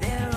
There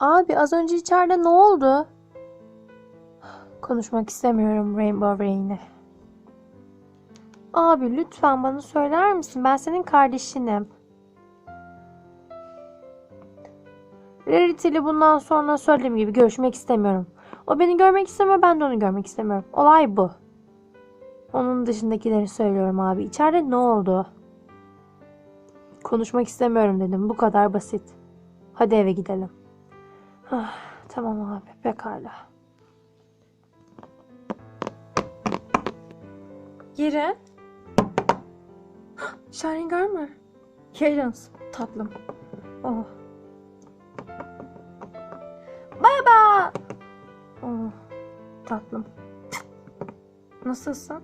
Abi az önce içeride ne oldu? Konuşmak istemiyorum Rainbow Rain'e. Abi lütfen bana söyler misin? Ben senin kardeşinim. Rarity ile bundan sonra söylediğim gibi görüşmek istemiyorum. O beni görmek istemiyor, ben de onu görmek istemiyorum. Olay bu. Onun dışındakileri söylüyorum abi. İçeride ne oldu? Konuşmak istemiyorum dedim. Bu kadar basit. Hadi eve gidelim. Ah, tamam abi pekala. Yere. Shining Armor. Cadence. Tatlım. Oh. Baba. Oh. Tatlım. Nasılsın?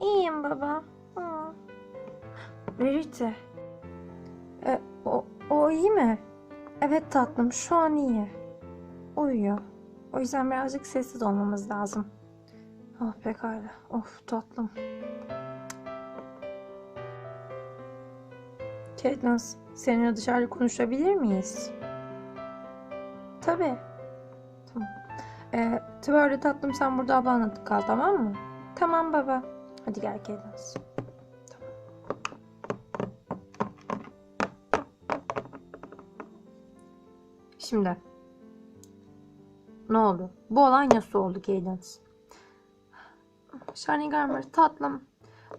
İyiyim baba. Oh. Rarity. E, o, o iyi mi? Evet tatlım şu an iyi. Uyuyor. O yüzden birazcık sessiz olmamız lazım. Ah pekala. Of tatlım. Cadence, seninle dışarıda konuşabilir miyiz? Tabii. Tamam. Ee, Tüvörde tatlım sen burada ablanla kal tamam mı? Tamam baba. Hadi gel Cadence. Şimdi. Ne oldu? Bu olay nasıl oldu Cadence? Shining Armor tatlım.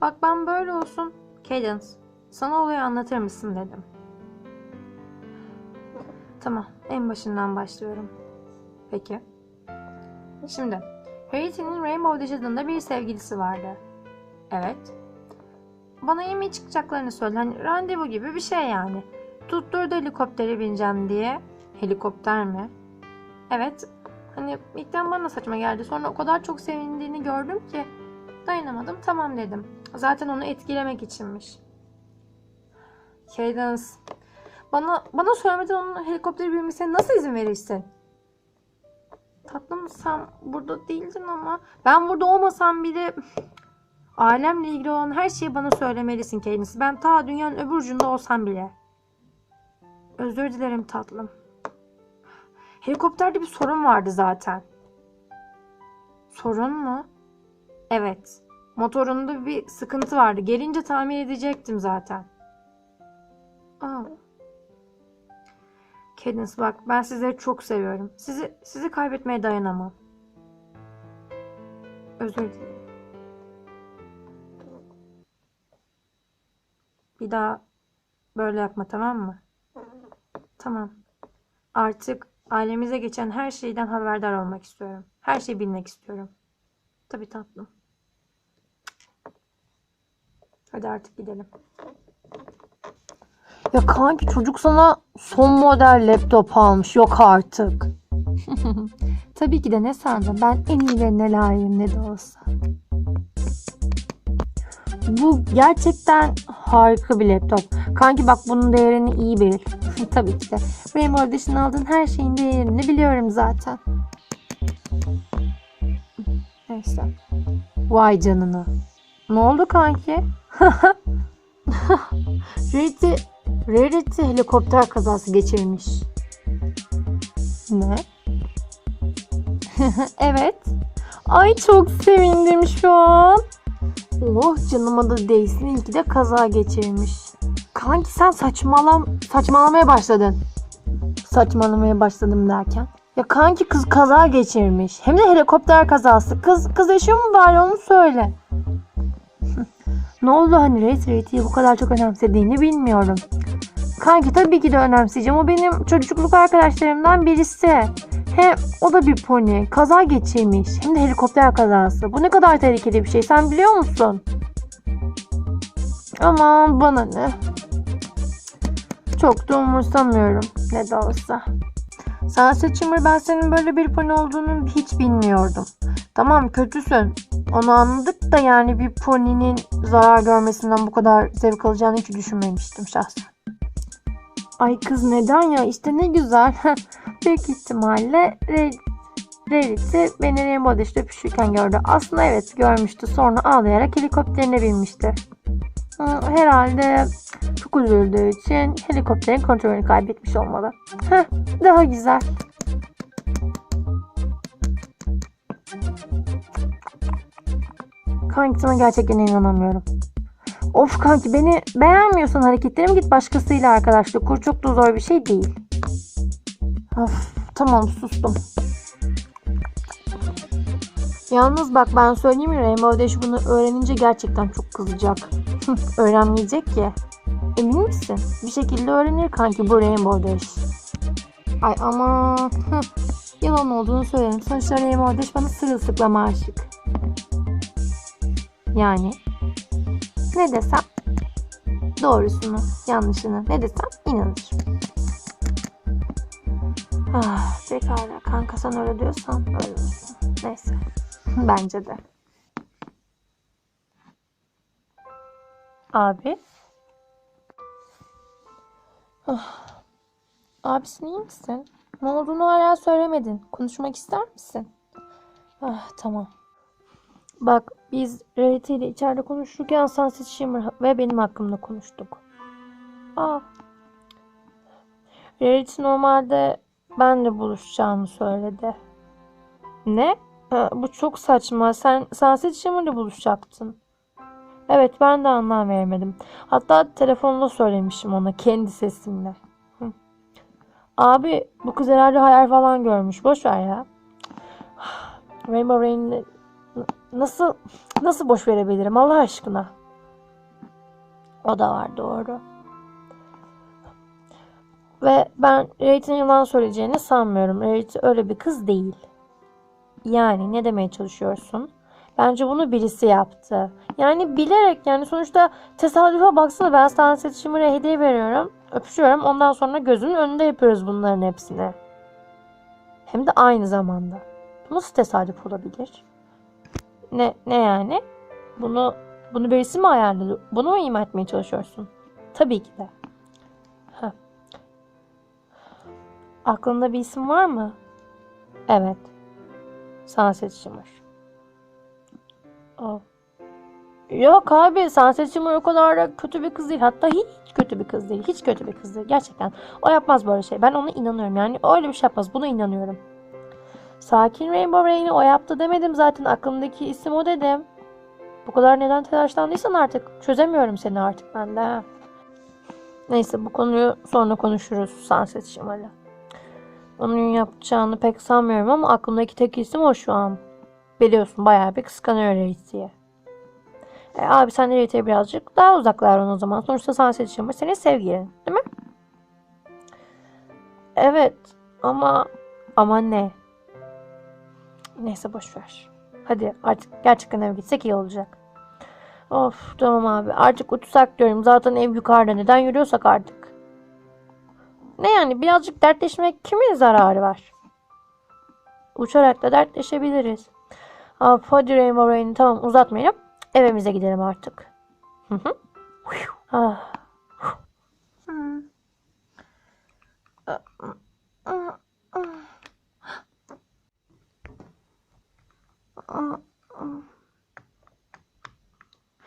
Bak ben böyle olsun. Cadence sana olayı anlatır mısın dedim. Tamam en başından başlıyorum. Peki. Şimdi Rarity'nin Rainbow Dash bir sevgilisi vardı. Evet. Bana yemeğe çıkacaklarını söyledi. Hani randevu gibi bir şey yani. Tutturdu helikoptere bineceğim diye. Helikopter mi? Evet. Hani ilkten bana saçma geldi. Sonra o kadar çok sevindiğini gördüm ki dayanamadım. Tamam dedim. Zaten onu etkilemek içinmiş. Cadence. Bana bana söylemeden onun helikoptere binmesine nasıl izin verirsin? Tatlım sen burada değildin ama ben burada olmasam bile ailemle ilgili olan her şeyi bana söylemelisin Cadence. Ben ta dünyanın öbür ucunda olsam bile. Özür dilerim tatlım. Helikopterde bir sorun vardı zaten. Sorun mu? Evet. Motorunda bir sıkıntı vardı. Gelince tamir edecektim zaten. Aa. Cadence bak ben sizleri çok seviyorum. Sizi sizi kaybetmeye dayanamam. Özür dilerim. Bir daha böyle yapma tamam mı? Tamam. Artık ailemize geçen her şeyden haberdar olmak istiyorum. Her şeyi bilmek istiyorum. Tabii tatlım. Hadi artık gidelim. Ya kanki çocuk sana son model laptop almış. Yok artık. Tabii ki de ne sandın? Ben en iyilerine layığım ne de olsa. Bu gerçekten harika bir laptop. Kanki bak bunun değerini iyi bil. Tabii ki de. Rainbow Dash'ın aldığın her şeyin değerini biliyorum zaten. Neyse. Vay canına. Ne oldu kanki? Rarity, Rarity helikopter kazası geçirmiş. Ne? evet. Ay çok sevindim şu an. Oh canıma da değsin. De kaza geçirmiş. Kanki sen saçmalam saçmalamaya başladın. Saçmalamaya başladım derken. Ya kanki kız kaza geçirmiş. Hem de helikopter kazası. Kız kız yaşıyor mu bari onu söyle. ne oldu hani Race Rate'i bu kadar çok önemsediğini bilmiyorum. Kanki tabii ki de önemseyeceğim. O benim çocukluk arkadaşlarımdan birisi. Hem o da bir pony. Kaza geçirmiş. Hem de helikopter kazası. Bu ne kadar tehlikeli bir şey. Sen biliyor musun? Aman bana ne. Çok da umursamıyorum. Ne de olsa. Sunset Shimmer ben senin böyle bir pony olduğunu hiç bilmiyordum. Tamam kötüsün. Onu anladık da yani bir poninin zarar görmesinden bu kadar zevk alacağını hiç düşünmemiştim şahsen. Ay kız neden ya? İşte ne güzel. Büyük ihtimalle Re- Rarity beni Rainbow Dash'te öpüşürken gördü. Aslında evet görmüştü. Sonra ağlayarak helikopterine binmişti. Herhalde çok üzüldüğü için helikopterin kontrolünü kaybetmiş olmalı. Heh, daha güzel. Kanki gerçekten inanamıyorum. Of kanki beni beğenmiyorsan hareketlerimi git başkasıyla arkadaşlık kur. Çok da zor bir şey değil. Of tamam sustum. Yalnız bak ben söyleyeyim mi Rainbow Dash bunu öğrenince gerçekten çok kızacak. Öğrenmeyecek ki. Emin misin? Bir şekilde öğrenir kanki bu Rainbow Dash. Ay ama yalan olduğunu söylerim. Sonuçta Rainbow Dash bana sırılsıklama aşık. Yani ne desem doğrusunu, yanlışını ne desem inanır. Ah, pekala kanka sen öyle diyorsan öyle olsun. Neyse. Bence de. Abi. Ah. Abisin iyi misin? Ne olduğunu hala söylemedin. Konuşmak ister misin? Ah tamam. Bak biz Rarity ile içeride konuşurken Sunset Shimmer ve benim hakkımda konuştuk. Aa. Rarity normalde benle buluşacağını söyledi. Ne? Ee, bu çok saçma. Sen Sunset Shimmer'la buluşacaktın. Evet ben de anlam veremedim. Hatta telefonda söylemişim ona kendi sesimle. Hı. Abi bu kız herhalde hayal falan görmüş. Boş ver ya. Rainbow Rain'le nasıl nasıl boş verebilirim Allah aşkına? O da var doğru. Ve ben Rarity'nin yalan söyleyeceğini sanmıyorum. Rarity öyle bir kız değil. Yani ne demeye çalışıyorsun? Bence bunu birisi yaptı. Yani bilerek yani sonuçta tesadüfe baksana ben Sunset Shimmer'a hediye veriyorum. Öpüşüyorum ondan sonra gözünün önünde yapıyoruz bunların hepsini. Hem de aynı zamanda. Bu nasıl tesadüf olabilir? Ne, ne yani? Bunu bunu birisi mi ayarladı? Bunu mu ima etmeye çalışıyorsun? Tabii ki de. Heh. Aklında bir isim var mı? Evet. Sunset Shimmer. Aa. Yok abi Sunset Shimmer o kadar da kötü bir kız değil. Hatta hiç kötü bir kız değil. Hiç kötü bir kız değil. Gerçekten. O yapmaz böyle şey. Ben ona inanıyorum. Yani öyle bir şey yapmaz. Buna inanıyorum. Sakin Rainbow Rain'i o yaptı demedim zaten. Aklımdaki isim o dedim. Bu kadar neden telaşlandıysan artık. Çözemiyorum seni artık ben de. Neyse bu konuyu sonra konuşuruz Sunset Shimmer'la. Onun yapacağını pek sanmıyorum ama aklımdaki tek isim o şu an. Biliyorsun bayağı bir kıskanıyor Rarity'ye. E, abi sen Rarity'ye birazcık daha uzaklar o zaman. Sonuçta Sunset Shimmer senin sevgilin değil mi? Evet ama ama ne? Neyse boş ver. Hadi artık gerçekten eve gitsek iyi olacak. Of tamam abi artık uçsak diyorum. Zaten ev yukarıda neden yürüyorsak artık. Ne yani birazcık dertleşmek kimin zararı var? Uçarak da dertleşebiliriz. Abi hadi Rainbow Rain'i tamam uzatmayalım. Evimize gidelim artık. Hı hı. Ah.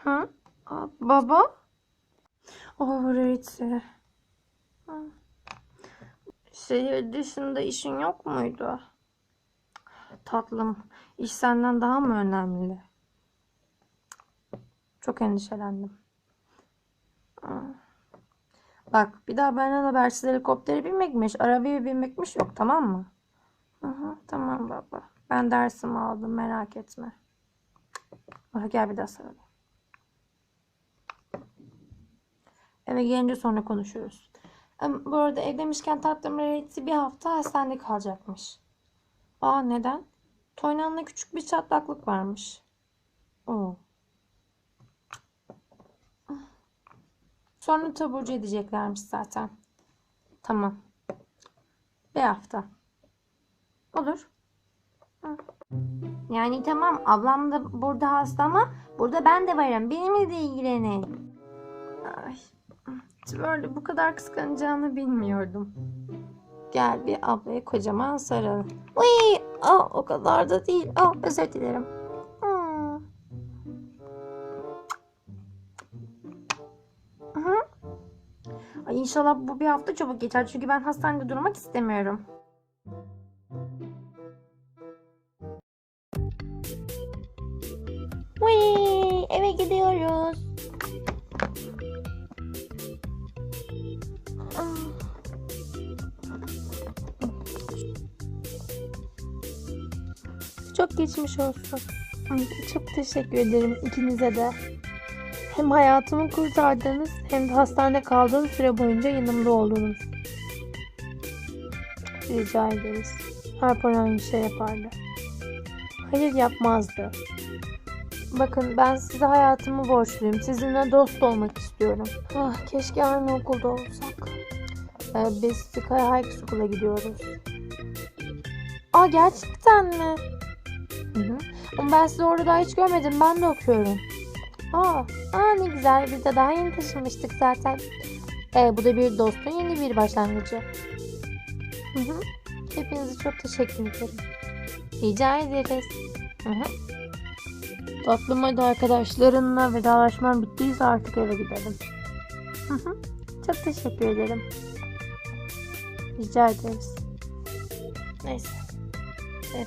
Hı? Aa, Baba? Oh Rarity. Hı. Şehir dışında işin yok muydu? Tatlım, iş senden daha mı önemli? Çok endişelendim. Bak bir daha benden habersiz helikoptere binmekmiş, arabaya binmekmiş yok tamam mı? Hı hı, tamam baba. Ben dersimi aldım merak etme. Ah, gel bir daha sarılayım. Eve gelince sonra konuşuruz. Bu arada ev demişken tatlım Rarity bir hafta hastanede kalacakmış. Aa neden? Toynan'la küçük bir çatlaklık varmış. Oo. Sonra taburcu edeceklermiş zaten. Tamam. Bir hafta. Olur. Yani tamam ablam da burada hasta ama burada ben de varım. Benimle de ilgilenin. Böyle bu kadar kıskanacağını bilmiyordum. Gel bir ablaya kocaman sarıl. Uy, aa, o kadar da değil. Aa, özür dilerim. Hmm. Ay inşallah bu bir hafta çabuk geçer çünkü ben hastanede durmak istemiyorum. Uy, eve gidiyoruz. Çok geçmiş olsun. Çok teşekkür ederim ikinize de. Hem hayatımı kurtardınız hem de hastanede kaldığım süre boyunca yanımda oldunuz. Rica ederiz. Harper aynı şey yapardı. Hayır yapmazdı. Bakın ben size hayatımı borçluyum. Sizinle dost olmak istiyorum. Ah, keşke aynı okulda olsak. Ee, biz Sky High School'a gidiyoruz. Aa gerçekten mi? Hı hı. Ama ben sizi orada daha hiç görmedim. Ben de okuyorum. Aa, aa ne güzel. Biz de daha yeni taşınmıştık zaten. Ee, bu da bir dostun yeni bir başlangıcı. Hı hı. Hepinize çok teşekkür ederim. Rica ederiz. Hı hı. Tatlım hadi arkadaşlarınla vedalaşman bittiyse artık eve gidelim. Hı hı. Çok teşekkür ederim. Rica ederiz. Neyse.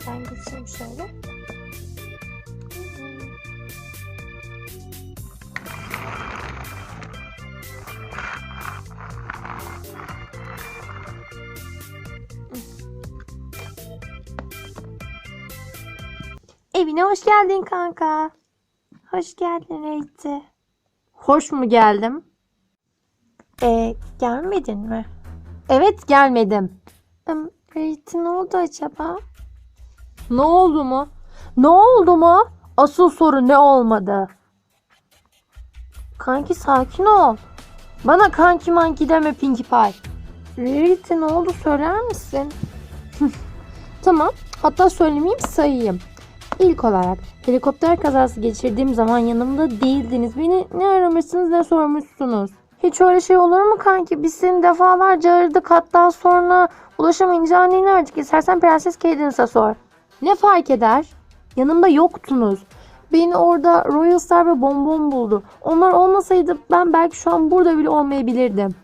Ben geçeyim şöyle. Evine hoş geldin kanka. Hoş geldin Reyti. Hoş mu geldim? Ee, gelmedin mi? Evet gelmedim. Reyti ne oldu acaba? Ne oldu mu? Ne oldu mu? Asıl soru ne olmadı? Kanki sakin ol. Bana kanki manki deme Pinkie Pie. Rarity ne oldu söyler misin? tamam. Hatta söylemeyeyim sayayım. İlk olarak helikopter kazası geçirdiğim zaman yanımda değildiniz. Beni ne aramışsınız ne sormuşsunuz. Hiç öyle şey olur mu kanki? Biz seni defalarca aradık. Hatta sonra ulaşamayınca anneni aradık. İstersen Prenses Cadence'a sor. Ne fark eder? Yanımda yoktunuz. Beni orada Royal Star ve Bonbon buldu. Onlar olmasaydı ben belki şu an burada bile olmayabilirdim.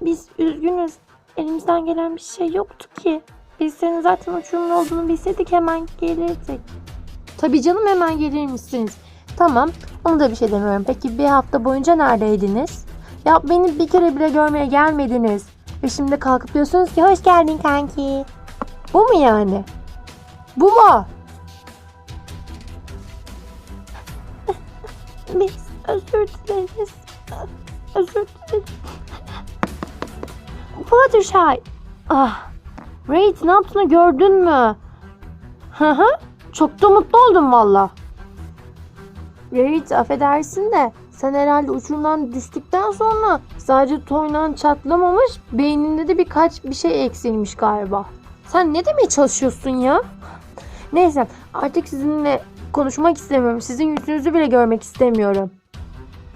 Biz üzgünüz. Elimizden gelen bir şey yoktu ki. Biz senin zaten uçurumun olduğunu bilseydik hemen gelirdik. Tabii canım hemen gelir misiniz? Tamam onu da bir şey demiyorum. Peki bir hafta boyunca neredeydiniz? Ya beni bir kere bile görmeye gelmediniz. Ve şimdi kalkıp diyorsunuz ki hoş geldin kanki. Bu mu yani? Bu mu? Biz özür dileriz. Özür dileriz. Fluttershy. Ah. Raid ne yaptığını gördün mü? Hı hı. Çok da mutlu oldum valla. Raid affedersin de sen herhalde uçurumdan düştükten sonra sadece toynan çatlamamış beyninde de birkaç bir şey eksilmiş galiba. Sen ne demeye çalışıyorsun ya? Neyse artık sizinle konuşmak istemiyorum. Sizin yüzünüzü bile görmek istemiyorum.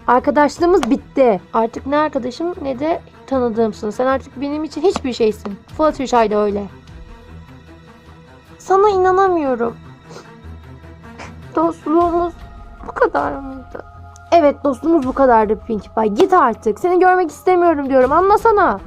Arkadaşlığımız bitti. Artık ne arkadaşım ne de tanıdığımsın. Sen artık benim için hiçbir şeysin. Fluttershy de öyle. Sana inanamıyorum. Dostluğumuz bu kadar mıydı? Evet dostluğumuz bu kadardı Pinkie Pie. Git artık. Seni görmek istemiyorum diyorum. Anlasana.